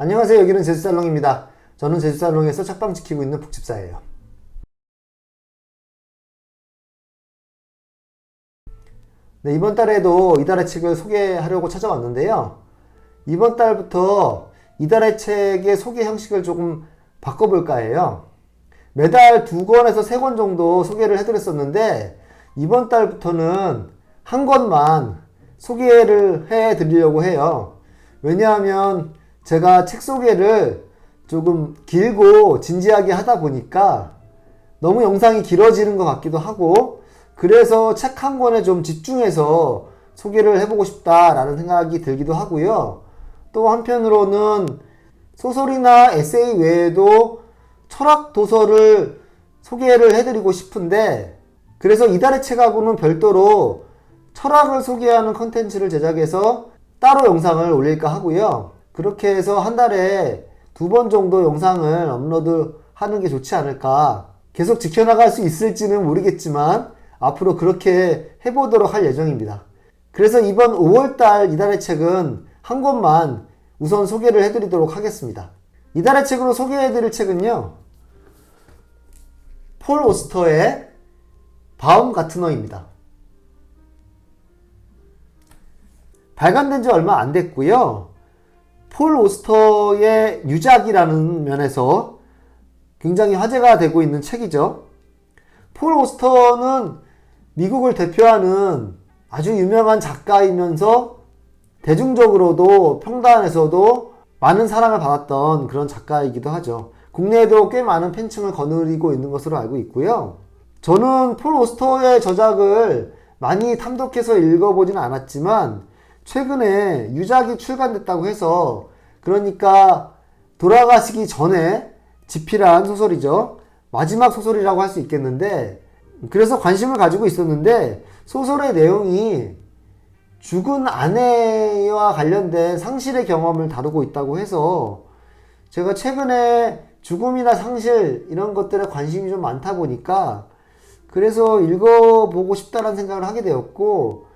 안녕하세요. 여기는 제주살롱입니다. 저는 제주살롱에서 책방 지키고 있는 북집사예요. 네, 이번 달에도 이달의 책을 소개하려고 찾아왔는데요. 이번 달부터 이달의 책의 소개 형식을 조금 바꿔볼까 해요. 매달 두 권에서 세 권 정도 소개를 해드렸었는데, 이번 달부터는 한 권만 소개를 해드리려고 해요. 왜냐하면 제가 책 소개를 조금 길고 진지하게 하다 보니까 너무 영상이 길어지는 것 같기도 하고 그래서 책 한 권에 좀 집중해서 소개를 해보고 싶다라는 생각이 들기도 하고요. 또 한편으로는 소설이나 에세이 외에도 철학 도서를 소개를 해드리고 싶은데 그래서 이달의 책하고는 별도로 철학을 소개하는 컨텐츠를 제작해서 따로 영상을 올릴까 하고요. 그렇게 해서 한 달에 두 번 정도 영상을 업로드 하는 게 좋지 않을까. 계속 지켜나갈 수 있을지는 모르겠지만 앞으로 그렇게 해보도록 할 예정입니다. 그래서 이번 5월달 이달의 책은 한 권만 우선 소개를 해드리도록 하겠습니다. 이달의 책으로 소개해드릴 책은요. 폴 오스터의 바움 가트너입니다. 발간된 지 얼마 안 됐고요. 폴 오스터의 유작이라는 면에서 굉장히 화제가 되고 있는 책이죠. 폴 오스터는 미국을 대표하는 아주 유명한 작가이면서 대중적으로도 평단에서도 많은 사랑을 받았던 그런 작가이기도 하죠. 국내에도 꽤 많은 팬층을 거느리고 있는 것으로 알고 있고요. 저는 폴 오스터의 저작을 많이 탐독해서 읽어보지는 않았지만 최근에 유작이 출간됐다고 해서 그러니까 돌아가시기 전에 집필한 소설이죠. 마지막 소설이라고 할 수 있겠는데 그래서 관심을 가지고 있었는데 소설의 내용이 죽은 아내와 관련된 상실의 경험을 다루고 있다고 해서 제가 최근에 죽음이나 상실 이런 것들에 관심이 좀 많다 보니까 그래서 읽어보고 싶다는 생각을 하게 되었고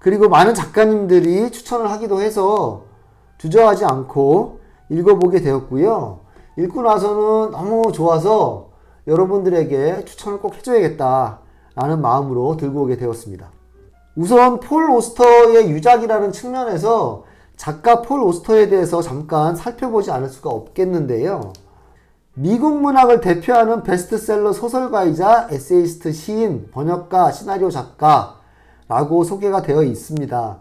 그리고 많은 작가님들이 추천을 하기도 해서 주저하지 않고 읽어보게 되었고요. 읽고 나서는 너무 좋아서 여러분들에게 추천을 꼭 해줘야겠다 라는 마음으로 들고 오게 되었습니다. 우선 폴 오스터의 유작이라는 측면에서 작가 폴 오스터에 대해서 잠깐 살펴보지 않을 수가 없겠는데요. 미국 문학을 대표하는 베스트셀러 소설가이자 에세이스트, 시인, 번역가, 시나리오 작가 라고 소개가 되어 있습니다.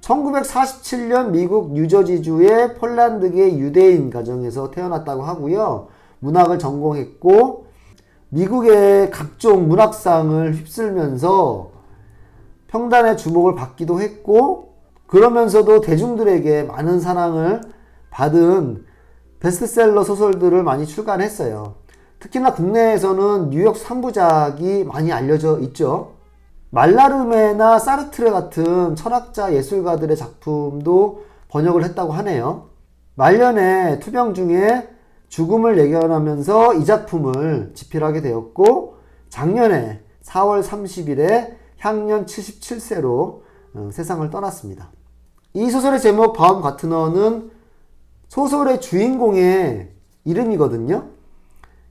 1947년 미국 뉴저지주의 폴란드계 유대인 가정에서 태어났다고 하고요. 문학을 전공했고 미국의 각종 문학상을 휩쓸면서 평단의 주목을 받기도 했고 그러면서도 대중들에게 많은 사랑을 받은 베스트셀러 소설들을 많이 출간했어요. 특히나 국내에서는 뉴욕 3부작이 많이 알려져 있죠. 말라르메나 사르트르 같은 철학자 예술가들의 작품도 번역을 했다고 하네요. 말년에 투병 중에 죽음을 예견하면서 이 작품을 집필하게 되었고 작년에 4월 30일에 향년 77세로 어, 세상을 떠났습니다. 이 소설의 제목 바움 가트너는 소설의 주인공의 이름이거든요.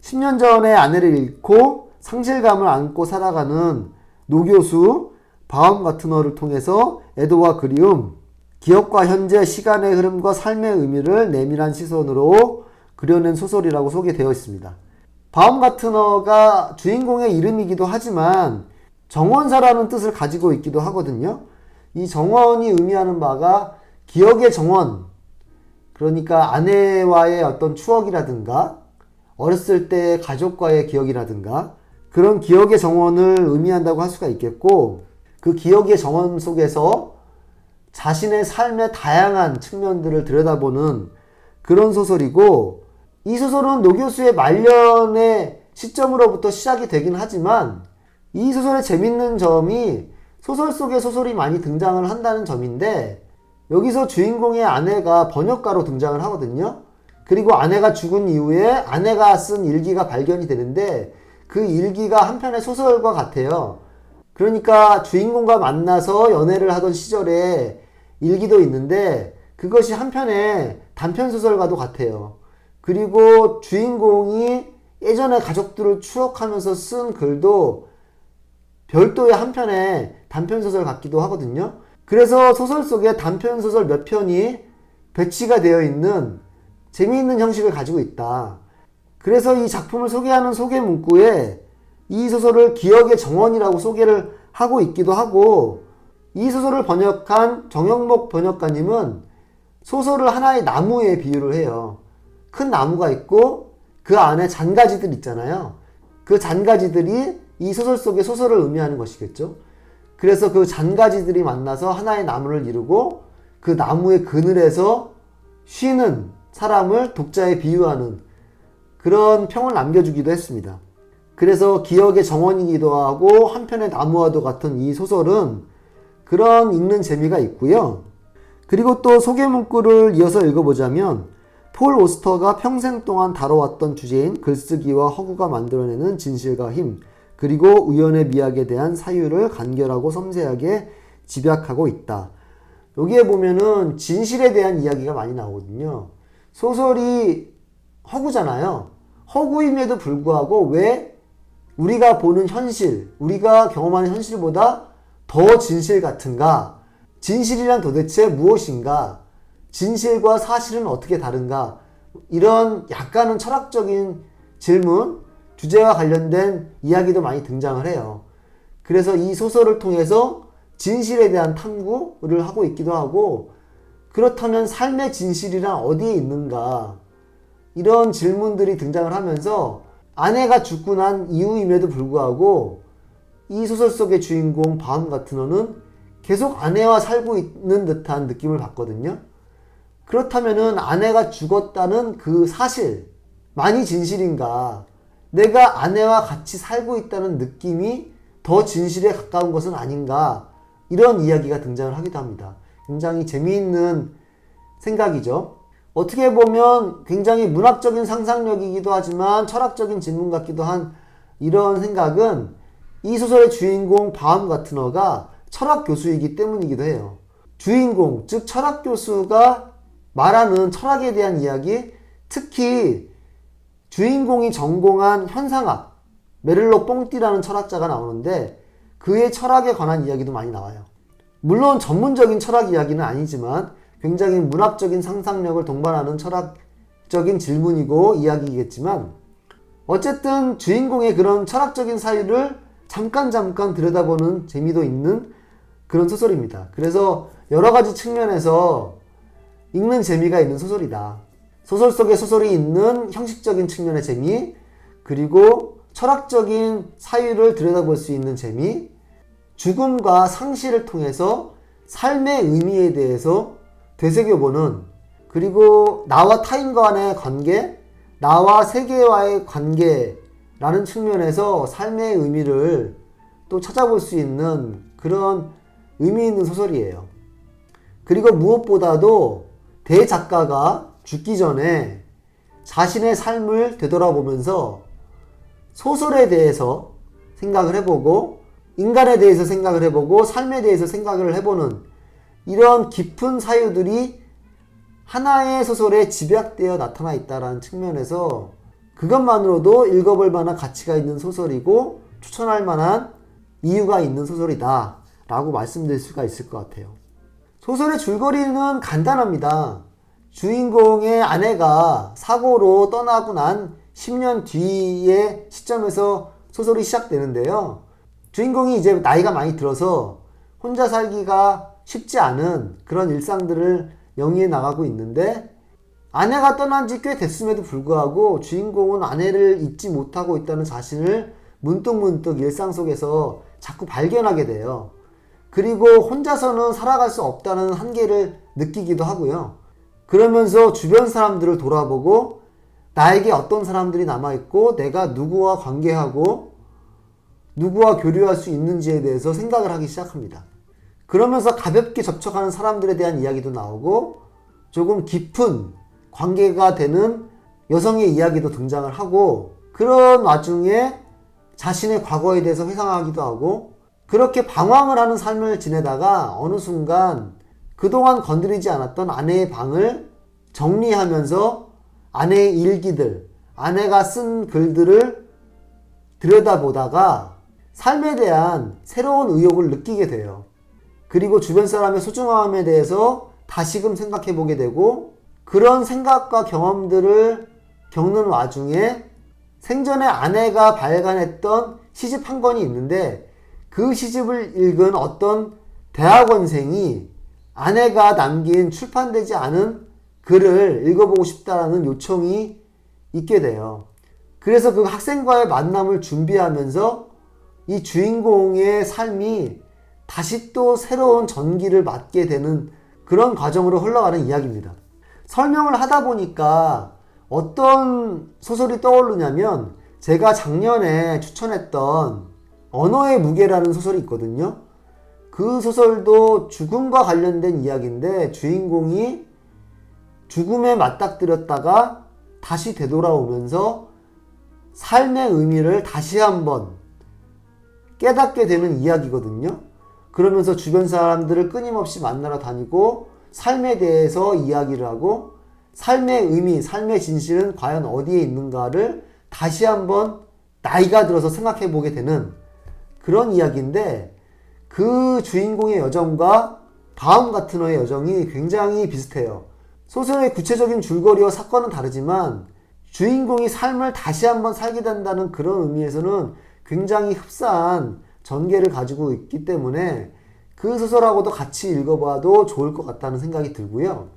10년 전에 아내를 잃고 상실감을 안고 살아가는 노교수 바움 가트너를 통해서 애도와 그리움, 기억과 현재, 시간의 흐름과 삶의 의미를 내밀한 시선으로 그려낸 소설이라고 소개되어 있습니다. 바움 가트너가 주인공의 이름이기도 하지만 정원사라는 뜻을 가지고 있기도 하거든요. 이 정원이 의미하는 바가 기억의 정원, 그러니까 아내와의 어떤 추억이라든가 어렸을 때 가족과의 기억이라든가 그런 기억의 정원을 의미한다고 할 수가 있겠고 그 기억의 정원 속에서 자신의 삶의 다양한 측면들을 들여다보는 그런 소설이고 이 소설은 노 교수의 말년의 시점으로부터 시작이 되긴 하지만 이 소설의 재밌는 점이 소설 속에 소설이 많이 등장을 한다는 점인데 여기서 주인공의 아내가 번역가로 등장을 하거든요. 그리고 아내가 죽은 이후에 아내가 쓴 일기가 발견이 되는데 그 일기가 한편의 소설과 같아요. 그러니까 주인공과 만나서 연애를 하던 시절에 일기도 있는데 그것이 한편의 단편 소설과도 같아요. 그리고 주인공이 예전에 가족들을 추억하면서 쓴 글도 별도의 한 편의 단편 소설 같기도 하거든요. 그래서 소설 속에 단편 소설 몇 편이 배치가 되어 있는 재미있는 형식을 가지고 있다. 그래서 이 작품을 소개하는 소개 문구에 이 소설을 기억의 정원이라고 소개를 하고 있기도 하고 이 소설을 번역한 정영목 번역가님은 소설을 하나의 나무에 비유를 해요. 큰 나무가 있고 그 안에 잔가지들 있잖아요. 그 잔가지들이 이 소설 속의 소설을 의미하는 것이겠죠. 그래서 그 잔가지들이 만나서 하나의 나무를 이루고 그 나무의 그늘에서 쉬는 사람을 독자에 비유하는 그런 평을 남겨주기도 했습니다. 그래서 기억의 정원이기도 하고 한편의 나무와도 같은 이 소설은 그런 읽는 재미가 있고요. 그리고 또 소개 문구를 이어서 읽어보자면 폴 오스터가 평생 동안 다뤄왔던 주제인 글쓰기와 허구가 만들어내는 진실과 힘, 그리고 우연의 미학에 대한 사유를 간결하고 섬세하게 집약하고 있다. 여기에 보면은 진실에 대한 이야기가 많이 나오거든요. 소설이 허구잖아요. 허구임에도 불구하고 왜 우리가 보는 현실, 우리가 경험하는 현실보다 더 진실 같은가? 진실이란 도대체 무엇인가? 진실과 사실은 어떻게 다른가? 이런 약간은 철학적인 질문, 주제와 관련된 이야기도 많이 등장을 해요. 그래서 이 소설을 통해서 진실에 대한 탐구를 하고 있기도 하고, 그렇다면 삶의 진실이란 어디에 있는가? 이런 질문들이 등장을 하면서 아내가 죽고 난 이후임에도 불구하고 이 소설 속의 주인공 바움 같은 어는 계속 아내와 살고 있는 듯한 느낌을 받거든요. 그렇다면은 아내가 죽었다는 그 사실, 많이 진실인가? 내가 아내와 같이 살고 있다는 느낌이 더 진실에 가까운 것은 아닌가? 이런 이야기가 등장을 하기도 합니다. 굉장히 재미있는 생각이죠. 어떻게 보면 굉장히 문학적인 상상력이기도 하지만 철학적인 질문 같기도 한 이런 생각은 이 소설의 주인공 바움 어가 철학 교수이기 때문이기도 해요. 주인공, 즉 철학 교수가 말하는 철학에 대한 이야기, 특히 주인공이 전공한 현상학, 메를로 뽕띠라는 철학자가 나오는데 그의 철학에 관한 이야기도 많이 나와요. 물론 전문적인 철학 이야기는 아니지만 굉장히 문학적인 상상력을 동반하는 철학적인 질문이고 이야기이겠지만 어쨌든 주인공의 그런 철학적인 사유를 잠깐 잠깐 들여다보는 재미도 있는 그런 소설입니다. 그래서 여러 가지 측면에서 읽는 재미가 있는 소설이다. 소설 속에 소설이 있는 형식적인 측면의 재미, 그리고 철학적인 사유를 들여다볼 수 있는 재미, 죽음과 상실을 통해서 삶의 의미에 대해서 되새겨보는, 그리고 나와 타인 간의 관계, 나와 세계와의 관계라는 측면에서 삶의 의미를 또 찾아볼 수 있는 그런 의미 있는 소설이에요. 그리고 무엇보다도 대작가가 죽기 전에 자신의 삶을 되돌아보면서 소설에 대해서 생각을 해보고 인간에 대해서 생각을 해보고 삶에 대해서 생각을 해보는 이런 깊은 사유들이 하나의 소설에 집약되어 나타나 있다는 측면에서 그것만으로도 읽어볼 만한 가치가 있는 소설이고 추천할 만한 이유가 있는 소설이다 라고 말씀드릴 수가 있을 것 같아요. 소설의 줄거리는 간단합니다. 주인공의 아내가 사고로 떠나고 난 10년 뒤의 시점에서 소설이 시작되는데요. 주인공이 이제 나이가 많이 들어서 혼자 살기가 쉽지 않은 그런 일상들을 영위해 나가고 있는데 아내가 떠난 지 꽤 됐음에도 불구하고 주인공은 아내를 잊지 못하고 있다는 자신을 문득문득 일상 속에서 자꾸 발견하게 돼요. 그리고 혼자서는 살아갈 수 없다는 한계를 느끼기도 하고요. 그러면서 주변 사람들을 돌아보고 나에게 어떤 사람들이 남아있고 내가 누구와 관계하고 누구와 교류할 수 있는지에 대해서 생각을 하기 시작합니다. 그러면서 가볍게 접촉하는 사람들에 대한 이야기도 나오고 조금 깊은 관계가 되는 여성의 이야기도 등장을 하고 그런 와중에 자신의 과거에 대해서 회상하기도 하고 그렇게 방황을 하는 삶을 지내다가 어느 순간 그동안 건드리지 않았던 아내의 방을 정리하면서 아내의 일기들, 아내가 쓴 글들을 들여다보다가 삶에 대한 새로운 의욕을 느끼게 돼요. 그리고 주변 사람의 소중함에 대해서 다시금 생각해 보게 되고 그런 생각과 경험들을 겪는 와중에 생전에 아내가 발간했던 시집 한 권이 있는데 그 시집을 읽은 어떤 대학원생이 아내가 남긴 출판되지 않은 글을 읽어보고 싶다라는 요청이 있게 돼요. 그래서 그 학생과의 만남을 준비하면서 이 주인공의 삶이 다시 또 새로운 전기를 맞게 되는 그런 과정으로 흘러가는 이야기입니다. 설명을 하다 보니까 어떤 소설이 떠오르냐면 제가 작년에 추천했던 언어의 무게라는 소설이 있거든요. 그 소설도 죽음과 관련된 이야기인데 주인공이 죽음에 맞닥뜨렸다가 다시 되돌아오면서 삶의 의미를 다시 한번 깨닫게 되는 이야기거든요. 그러면서 주변 사람들을 끊임없이 만나러 다니고 삶에 대해서 이야기를 하고 삶의 의미, 삶의 진실은 과연 어디에 있는가를 다시 한번 나이가 들어서 생각해 보게 되는 그런 이야기인데 그 주인공의 여정과 다음 같은 어의 여정이 굉장히 비슷해요. 소설의 구체적인 줄거리와 사건은 다르지만 주인공이 삶을 다시 한번 살게 된다는 그런 의미에서는 굉장히 흡사한 전개를 가지고 있기 때문에 그 소설하고도 같이 읽어봐도 좋을 것 같다는 생각이 들고요.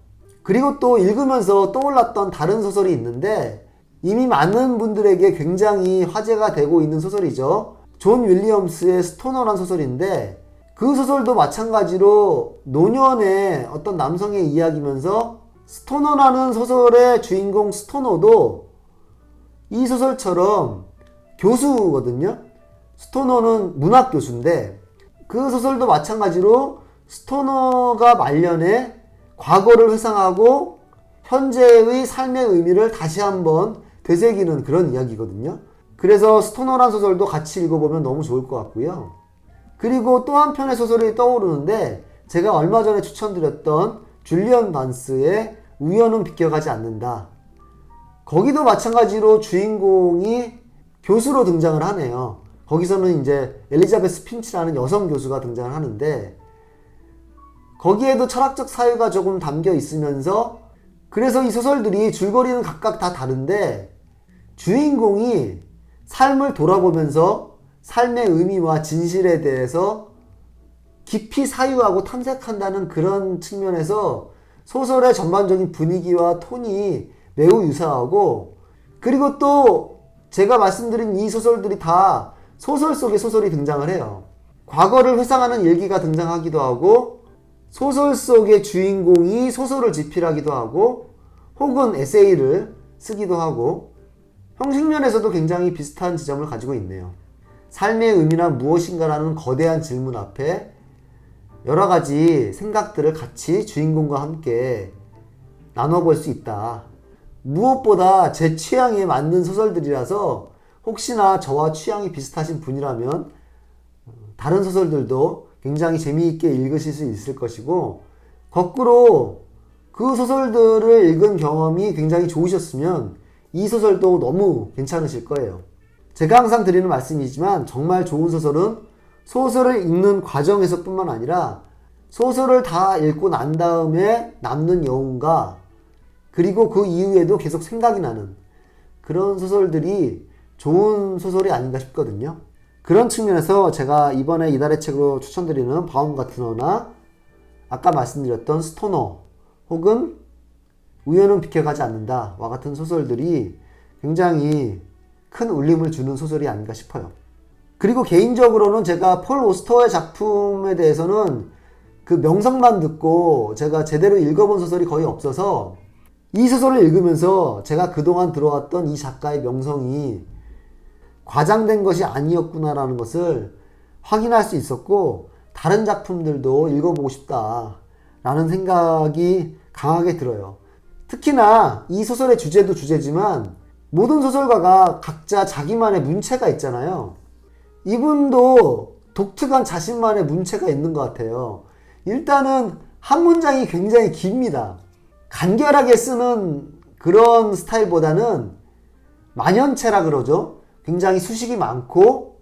그리고 또 읽으면서 떠올랐던 다른 소설이 있는데 이미 많은 분들에게 굉장히 화제가 되고 있는 소설이죠. 존 윌리엄스의 스토너란 소설인데 그 소설도 마찬가지로 노년의 어떤 남성의 이야기면서 스토너라는 소설의 주인공 스토너도 이 소설처럼 교수거든요. 스토너는 문학 교수인데 그 소설도 마찬가지로 스토너가 말년에 과거를 회상하고 현재의 삶의 의미를 다시 한번 되새기는 그런 이야기거든요. 그래서 스토너란 소설도 같이 읽어보면 너무 좋을 것 같고요. 그리고 또 한편의 소설이 떠오르는데 제가 얼마 전에 추천드렸던 줄리언 반스의 우연은 비켜가지 않는다. 거기도 마찬가지로 주인공이 교수로 등장을 하네요. 거기서는 이제 엘리자베스 핀치라는 여성 교수가 등장을 하는데 거기에도 철학적 사유가 조금 담겨 있으면서 그래서 이 소설들이 줄거리는 각각 다 다른데 주인공이 삶을 돌아보면서 삶의 의미와 진실에 대해서 깊이 사유하고 탐색한다는 그런 측면에서 소설의 전반적인 분위기와 톤이 매우 유사하고 그리고 또 제가 말씀드린 이 소설들이 다 소설 속에 소설이 등장을 해요. 과거를 회상하는 일기가 등장하기도 하고 소설 속의 주인공이 소설을 집필하기도 하고 혹은 에세이를 쓰기도 하고 형식면에서도 굉장히 비슷한 지점을 가지고 있네요. 삶의 의미란 무엇인가라는 거대한 질문 앞에 여러 가지 생각들을 같이 주인공과 함께 나눠볼 수 있다. 무엇보다 제 취향에 맞는 소설들이라서 혹시나 저와 취향이 비슷하신 분이라면 다른 소설들도 굉장히 재미있게 읽으실 수 있을 것이고 거꾸로 그 소설들을 읽은 경험이 굉장히 좋으셨으면 이 소설도 너무 괜찮으실 거예요. 제가 항상 드리는 말씀이지만 정말 좋은 소설은 소설을 읽는 과정에서 뿐만 아니라 소설을 다 읽고 난 다음에 남는 여운과 그리고 그 이후에도 계속 생각이 나는 그런 소설들이 좋은 소설이 아닌가 싶거든요. 그런 측면에서 제가 이번에 이달의 책으로 추천드리는 바움 같은 어나 아까 말씀드렸던 스토너 혹은 우연은 비켜가지 않는다와 같은 소설들이 굉장히 큰 울림을 주는 소설이 아닌가 싶어요. 그리고 개인적으로는 제가 폴 오스터의 작품에 대해서는 그 명성만 듣고 제가 제대로 읽어본 소설이 거의 없어서 이 소설을 읽으면서 제가 그동안 들어왔던 이 작가의 명성이 과장된 것이 아니었구나라는 것을 확인할 수 있었고 다른 작품들도 읽어보고 싶다라는 생각이 강하게 들어요. 특히나 이 소설의 주제도 주제지만 모든 소설가가 각자 자기만의 문체가 있잖아요. 이분도 독특한 자신만의 문체가 있는 것 같아요. 일단은 한 문장이 굉장히 깁니다. 간결하게 쓰는 그런 스타일보다는 만연체라 그러죠. 굉장히 수식이 많고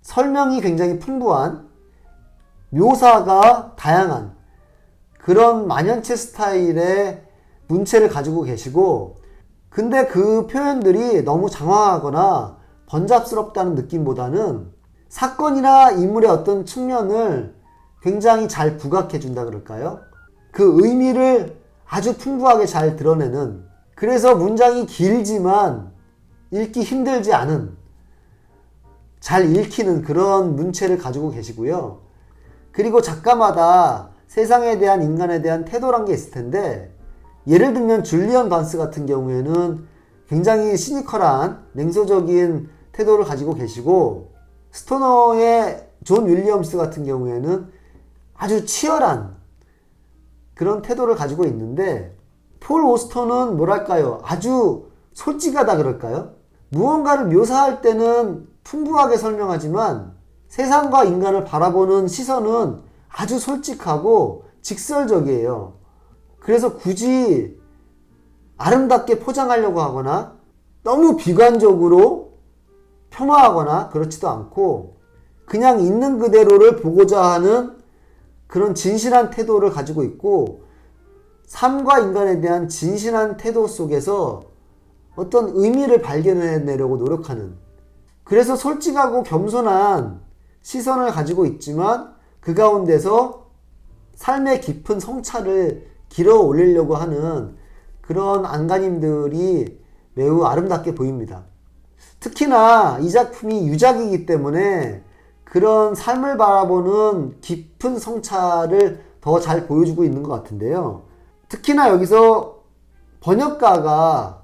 설명이 굉장히 풍부한 묘사가 다양한 그런 만연체 스타일의 문체를 가지고 계시고 근데 그 표현들이 너무 장황하거나 번잡스럽다는 느낌보다는 사건이나 인물의 어떤 측면을 굉장히 잘 부각해 준다 그럴까요? 그 의미를 아주 풍부하게 잘 드러내는 그래서 문장이 길지만 읽기 힘들지 않은 잘 읽히는 그런 문체를 가지고 계시고요. 그리고 작가마다 세상에 대한 인간에 대한 태도란 게 있을 텐데 예를 들면 줄리언 반스 같은 경우에는 굉장히 시니컬한 냉소적인 태도를 가지고 계시고 스토너의 존 윌리엄스 같은 경우에는 아주 치열한 그런 태도를 가지고 있는데 폴 오스터는 뭐랄까요 아주 솔직하다 그럴까요 무언가를 묘사할 때는 풍부하게 설명하지만 세상과 인간을 바라보는 시선은 아주 솔직하고 직설적이에요. 그래서 굳이 아름답게 포장하려고 하거나 너무 비관적으로 폄하하거나 그렇지도 않고 그냥 있는 그대로를 보고자 하는 그런 진실한 태도를 가지고 있고 삶과 인간에 대한 진실한 태도 속에서 어떤 의미를 발견해내려고 노력하는 그래서 솔직하고 겸손한 시선을 가지고 있지만 그 가운데서 삶의 깊은 성찰을 길어 올리려고 하는 그런 안간힘들이 매우 아름답게 보입니다. 특히나 이 작품이 유작이기 때문에 그런 삶을 바라보는 깊은 성찰을 더 잘 보여주고 있는 것 같은데요. 특히나 여기서 번역가가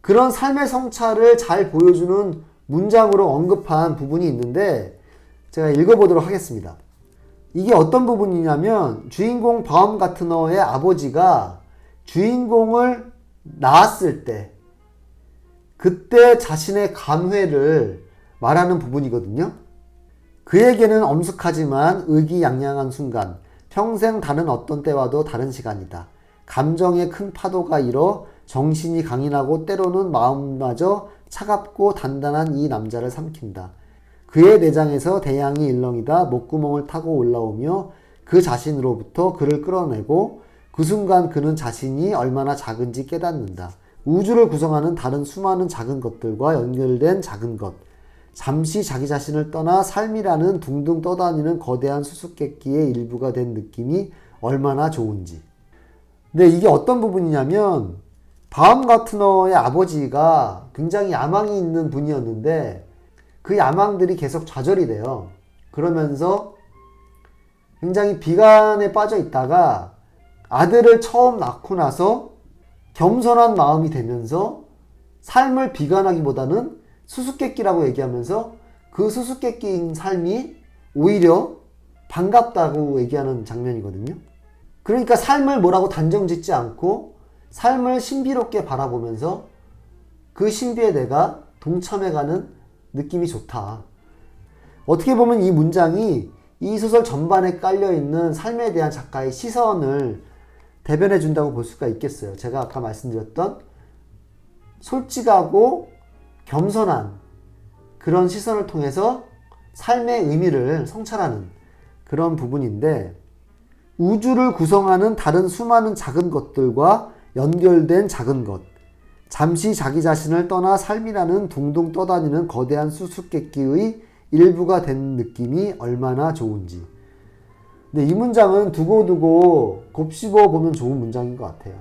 그런 삶의 성찰을 잘 보여주는 문장으로 언급한 부분이 있는데 제가 읽어보도록 하겠습니다. 이게 어떤 부분이냐면 주인공 바움가트너의 아버지가 주인공을 낳았을 때 그때 자신의 감회를 말하는 부분이거든요. 그에게는 엄숙하지만 의기양양한 순간, 평생 다른 어떤 때와도 다른 시간이다. 감정의 큰 파도가 일어 정신이 강인하고 때로는 마음마저 차갑고 단단한 이 남자를 삼킨다. 그의 내장에서 대양이 일렁이다 목구멍을 타고 올라오며 그 자신으로부터 그를 끌어내고 그 순간 그는 자신이 얼마나 작은지 깨닫는다. 우주를 구성하는 다른 수많은 작은 것들과 연결된 작은 것. 잠시 자기 자신을 떠나 삶이라는 둥둥 떠다니는 거대한 수수께끼의 일부가 된 느낌이 얼마나 좋은지. 근데 이게 어떤 부분이냐면 바움 가트너의 아버지가 굉장히 야망이 있는 분이었는데 그 야망들이 계속 좌절이 돼요. 그러면서 굉장히 비관에 빠져 있다가 아들을 처음 낳고 나서 겸손한 마음이 되면서 삶을 비관하기보다는 수수께끼라고 얘기하면서 그 수수께끼인 삶이 오히려 반갑다고 얘기하는 장면이거든요. 그러니까 삶을 뭐라고 단정 짓지 않고 삶을 신비롭게 바라보면서 그 신비에 내가 동참해가는 느낌이 좋다. 어떻게 보면 이 문장이 이 소설 전반에 깔려있는 삶에 대한 작가의 시선을 대변해 준다고 볼 수가 있겠어요. 제가 아까 말씀드렸던 솔직하고 겸손한 그런 시선을 통해서 삶의 의미를 성찰하는 그런 부분인데 우주를 구성하는 다른 수많은 작은 것들과 연결된 작은 것. 잠시 자기 자신을 떠나 삶이라는 둥둥 떠다니는 거대한 수수께끼의 일부가 된 느낌이 얼마나 좋은지. 근데 이 문장은 두고두고 곱씹어 보면 좋은 문장인 것 같아요.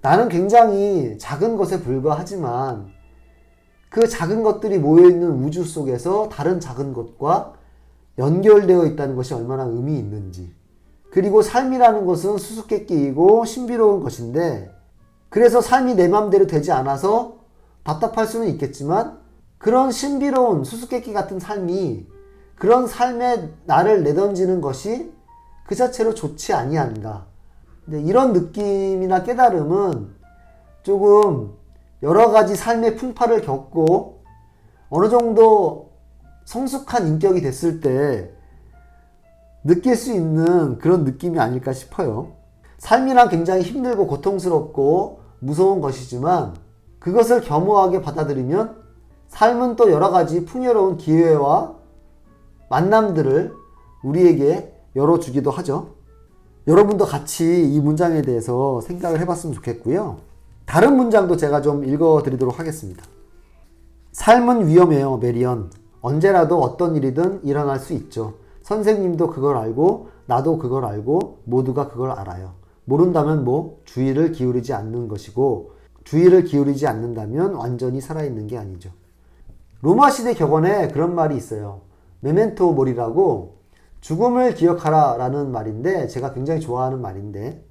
나는 굉장히 작은 것에 불과하지만 그 작은 것들이 모여있는 우주 속에서 다른 작은 것과 연결되어 있다는 것이 얼마나 의미 있는지. 그리고 삶이라는 것은 수수께끼이고 신비로운 것인데 그래서 삶이 내 맘대로 되지 않아서 답답할 수는 있겠지만 그런 신비로운 수수께끼 같은 삶이 그런 삶에 나를 내던지는 것이 그 자체로 좋지 아니한가. 이런 느낌이나 깨달음은 조금 여러 가지 삶의 풍파를 겪고 어느 정도 성숙한 인격이 됐을 때 느낄 수 있는 그런 느낌이 아닐까 싶어요. 삶이란 굉장히 힘들고 고통스럽고 무서운 것이지만 그것을 겸허하게 받아들이면 삶은 또 여러 가지 풍요로운 기회와 만남들을 우리에게 열어주기도 하죠. 여러분도 같이 이 문장에 대해서 생각을 해봤으면 좋겠고요. 다른 문장도 제가 좀 읽어드리도록 하겠습니다. 삶은 위험해요, 메리언. 언제라도 어떤 일이든 일어날 수 있죠. 선생님도 그걸 알고, 나도 그걸 알고, 모두가 그걸 알아요. 모른다면 뭐, 주의를 기울이지 않는 것이고, 주의를 기울이지 않는다면 완전히 살아있는 게 아니죠. 로마 시대 격언에 그런 말이 있어요. 메멘토 모리라고 죽음을 기억하라 라는 말인데, 제가 굉장히 좋아하는 말인데,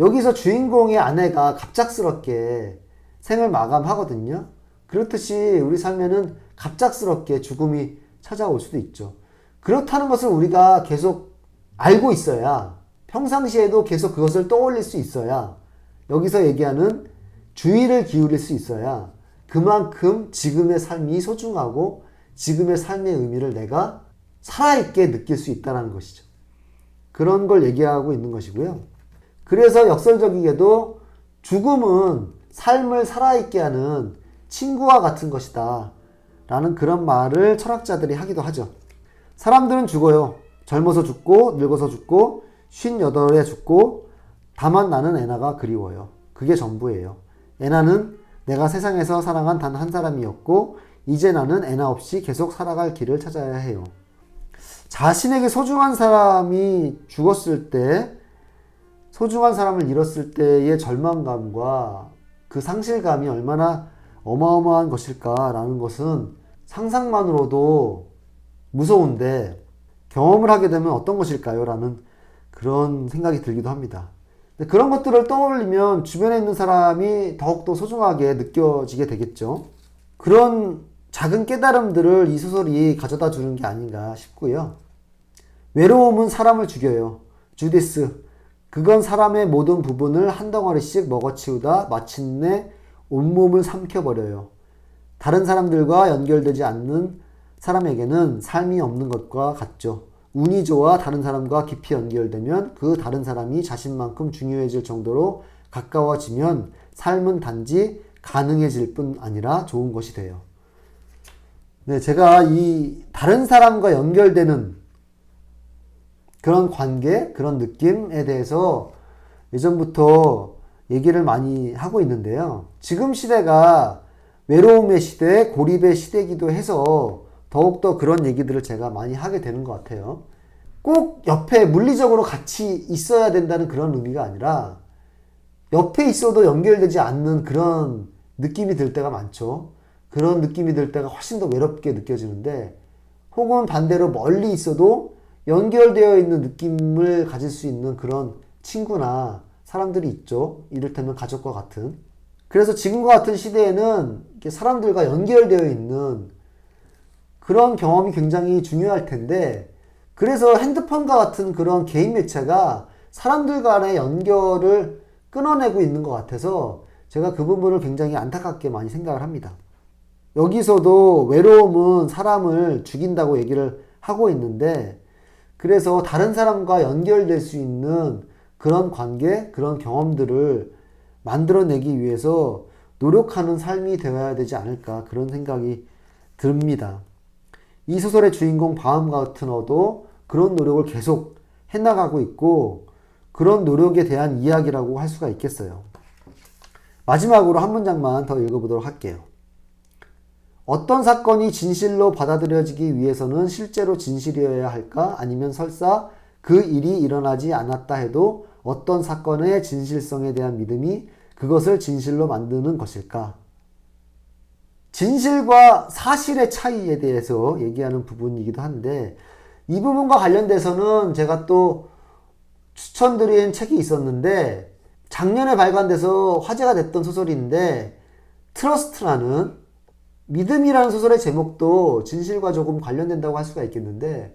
여기서 주인공의 아내가 갑작스럽게 생을 마감하거든요. 그렇듯이 우리 삶에는 갑작스럽게 죽음이 찾아올 수도 있죠. 그렇다는 것을 우리가 계속 알고 있어야 평상시에도 계속 그것을 떠올릴 수 있어야 여기서 얘기하는 주의를 기울일 수 있어야 그만큼 지금의 삶이 소중하고 지금의 삶의 의미를 내가 살아있게 느낄 수 있다는 것이죠. 그런 걸 얘기하고 있는 것이고요. 그래서 역설적이게도 죽음은 삶을 살아있게 하는 친구와 같은 것이다. 라는 그런 말을 철학자들이 하기도 하죠. 사람들은 죽어요. 젊어서 죽고, 늙어서 죽고, 58에 죽고, 다만 나는 애나가 그리워요. 그게 전부예요. 애나는 내가 세상에서 사랑한 단 한 사람이었고, 이제 나는 애나 없이 계속 살아갈 길을 찾아야 해요. 자신에게 소중한 사람이 죽었을 때, 소중한 사람을 잃었을 때의 절망감과 그 상실감이 얼마나 어마어마한 것일까라는 것은 상상만으로도 무서운데 경험을 하게 되면 어떤 것일까요? 라는 그런 생각이 들기도 합니다. 그런 것들을 떠올리면 주변에 있는 사람이 더욱더 소중하게 느껴지게 되겠죠. 그런 작은 깨달음들을 이 소설이 가져다 주는 게 아닌가 싶고요. 외로움은 사람을 죽여요. 주디스. 그건 사람의 모든 부분을 한 덩어리씩 먹어치우다 마침내 온몸을 삼켜버려요. 다른 사람들과 연결되지 않는 사람에게는 삶이 없는 것과 같죠. 운이 좋아 다른 사람과 깊이 연결되면 그 다른 사람이 자신만큼 중요해질 정도로 가까워지면 삶은 단지 가능해질 뿐 아니라 좋은 것이 돼요. 네, 제가 이 다른 사람과 연결되는 그런 관계, 그런 느낌에 대해서 예전부터 얘기를 많이 하고 있는데요. 지금 시대가 외로움의 시대, 고립의 시대이기도 해서 더욱더 그런 얘기들을 제가 많이 하게 되는 것 같아요. 꼭 옆에 물리적으로 같이 있어야 된다는 그런 의미가 아니라 옆에 있어도 연결되지 않는 그런 느낌이 들 때가 많죠. 그런 느낌이 들 때가 훨씬 더 외롭게 느껴지는데 혹은 반대로 멀리 있어도 연결되어 있는 느낌을 가질 수 있는 그런 친구나 사람들이 있죠. 이를테면 가족과 같은. 그래서 지금과 같은 시대에는 사람들과 연결되어 있는 그런 경험이 굉장히 중요할 텐데, 그래서 핸드폰과 같은 그런 개인 매체가 사람들 간의 연결을 끊어내고 있는 것 같아서 제가 그 부분을 굉장히 안타깝게 많이 생각을 합니다. 여기서도 외로움은 사람을 죽인다고 얘기를 하고 있는데, 그래서 다른 사람과 연결될 수 있는 그런 관계, 그런 경험들을 만들어내기 위해서 노력하는 삶이 되어야 되지 않을까 그런 생각이 듭니다. 이 소설의 주인공 바움 같은 어도 그런 노력을 계속 해나가고 있고 그런 노력에 대한 이야기라고 할 수가 있겠어요. 마지막으로 한 문장만 더 읽어보도록 할게요. 어떤 사건이 진실로 받아들여지기 위해서는 실제로 진실이어야 할까? 아니면 설사 그 일이 일어나지 않았다 해도 어떤 사건의 진실성에 대한 믿음이 그것을 진실로 만드는 것일까? 진실과 사실의 차이에 대해서 얘기하는 부분이기도 한데, 이 부분과 관련돼서는 제가 또 추천드린 책이 있었는데, 작년에 발간돼서 화제가 됐던 소설인데, 트러스트라는 믿음이라는 소설의 제목도 진실과 조금 관련된다고 할 수가 있겠는데,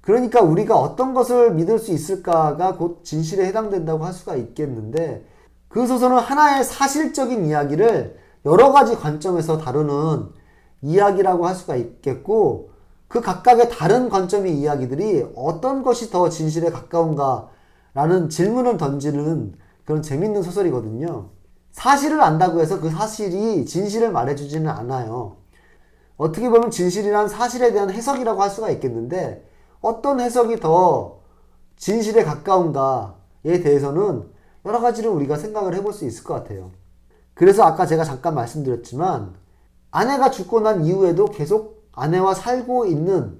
그러니까 우리가 어떤 것을 믿을 수 있을까가 곧 진실에 해당된다고 할 수가 있겠는데, 그 소설은 하나의 사실적인 이야기를 여러 가지 관점에서 다루는 이야기라고 할 수가 있겠고, 그 각각의 다른 관점의 이야기들이 어떤 것이 더 진실에 가까운가 라는 질문을 던지는 그런 재밌는 소설이거든요. 사실을 안다고 해서 그 사실이 진실을 말해주지는 않아요. 어떻게 보면 진실이란 사실에 대한 해석이라고 할 수가 있겠는데 어떤 해석이 더 진실에 가까운가에 대해서는 여러 가지를 우리가 생각을 해볼 수 있을 것 같아요. 그래서 아까 제가 잠깐 말씀드렸지만 아내가 죽고 난 이후에도 계속 아내와 살고 있는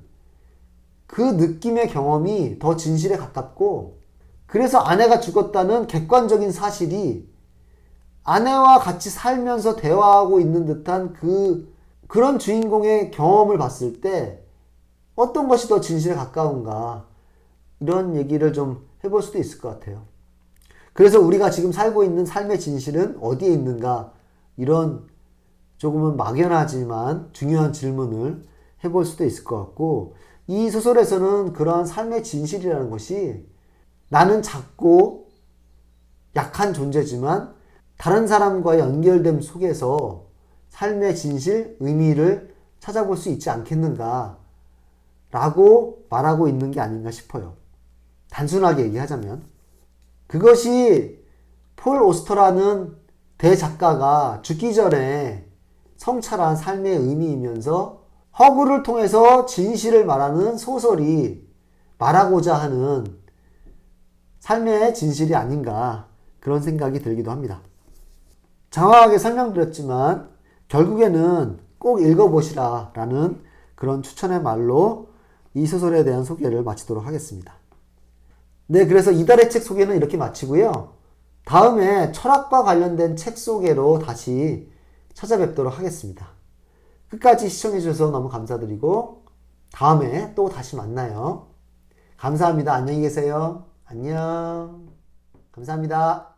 그 느낌의 경험이 더 진실에 가깝고 그래서 아내가 죽었다는 객관적인 사실이 아내와 같이 살면서 대화하고 있는 듯한 그 그런 주인공의 경험을 봤을 때 어떤 것이 더 진실에 가까운가 이런 얘기를 좀 해볼 수도 있을 것 같아요. 그래서 우리가 지금 살고 있는 삶의 진실은 어디에 있는가 이런 조금은 막연하지만 중요한 질문을 해볼 수도 있을 것 같고 이 소설에서는 그러한 삶의 진실이라는 것이 나는 작고 약한 존재지만 다른 사람과의 연결됨 속에서 삶의 진실, 의미를 찾아볼 수 있지 않겠는가 라고 말하고 있는 게 아닌가 싶어요. 단순하게 얘기하자면. 그것이 폴 오스터라는 대작가가 죽기 전에 성찰한 삶의 의미이면서 허구를 통해서 진실을 말하는 소설이 말하고자 하는 삶의 진실이 아닌가 그런 생각이 들기도 합니다. 장황하게 설명드렸지만 결국에는 꼭 읽어보시라 라는 그런 추천의 말로 이 소설에 대한 소개를 마치도록 하겠습니다. 네, 그래서 이달의 책 소개는 이렇게 마치고요. 다음에 철학과 관련된 책 소개로 다시 찾아뵙도록 하겠습니다. 끝까지 시청해주셔서 너무 감사드리고, 다음에 또 다시 만나요. 감사합니다. 안녕히 계세요. 안녕. 감사합니다.